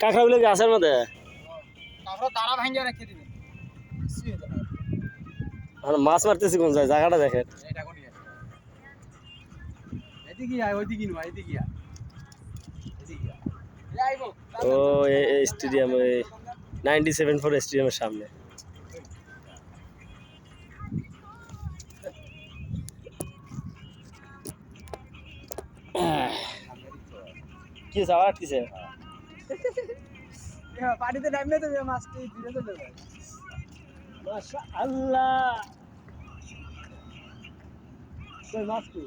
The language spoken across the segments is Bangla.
কাঁকড়াগুলো গাছের মধ্যে? মাছ মারতেছি কোন জায়গায়? জায়গাটা দেখেন। ও স্টেডিয়াম ওই নাইনটি সেভেন ফোর স্টেডিয়ামের সামনে। কি আবার আটকেছে পানিতে নামলে তো মাছটি ফিরে চলে যায়। মাশা আল্লাহ মাছ কি?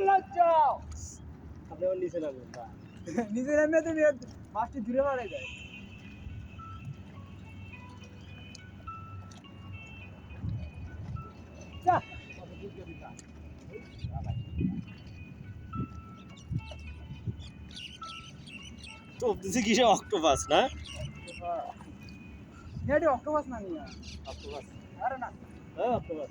লজ্জাও আপনি ওর নিচে নামবেন বা নিজে নামলে তো মাছটি দূরে মারা যায় তো দিছে কিসে অক্টোপাস না অক্টোপাস না নিয়ে অক্টোপাস আরে না হ্যাঁ অক্টোপাস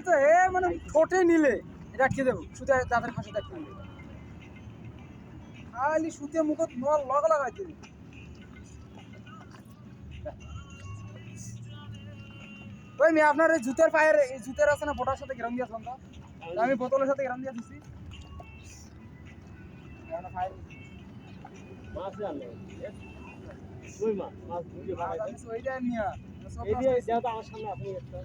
তো হে মানে ঠোঁটে নিলে। এটা দেবো? সুতে, দাঁতের নিলে খালি সুতে মুখত নল লগ লাগাই ওই মেয়ে, আপনার জুতের পায়ের জুতের আছে না, বোটার সাথে গ্রাম দিয়েছিলাম তো। আমি বোতলের সাথে গ্রাম দিয়ে পায়ের- মাছ জানো কই মাছ মাছ বুঝে মাছ ভাড়া আনিস ওইটা নিয়ে সব এই মাছ দিয়ে খাইছি। যেহেতু আমার সামনে আপনি একটা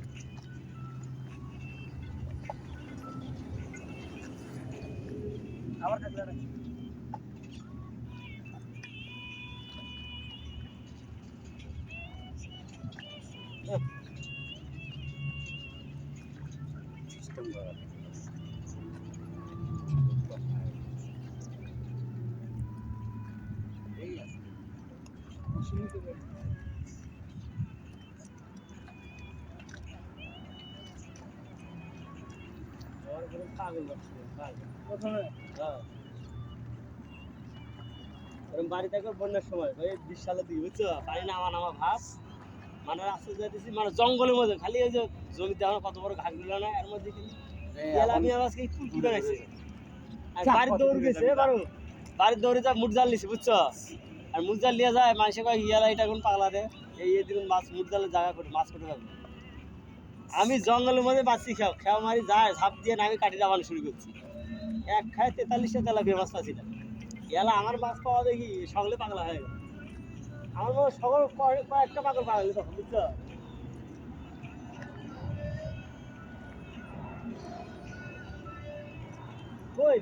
আবার খাইতে পারে বাড়ি থেকে বন্যার সময়। ওই বিশ সালের দিকে বুঝছ? পানি নামা নামা ভাস মানে রাস্তা যেতেছি মানে জঙ্গলের মধ্যে। খালি ওই যে জমিতে আমার কত বড় ঘাট দিল না এর মধ্যে কিন্তু আমি আজকে কি বানাইছে বাড়ির দৌড় গেছে বারো বাড়ির দৌড়ে যা মুট জাল নিছে বুঝছ? আর মুট জাল নিয়ে যায়, মানুষে কয়, ইয়ালা, এটা কোন পাগলা রে? এই দিন মাছ মুট জালে জায়গা করে, মাছ করতে পারবে আমি জঙ্গলের মধ্যে বাঁচি খাও খেয়া মারি, যায়, ঝাঁপ দিয়ে আমি কাটি যাওয়ানো শুরু করছি। এক খায় তেতাল্লিশটা তেলাপিয়া মাছ পাচ্ছি না। আমার মাছ পাওয়া দেখি, সকলে পাগলা হয়ে গেল। আমার মনে সকল কয়- কয়েকটা পাগল পাওয়া গেল তখন, বুঝছ? কই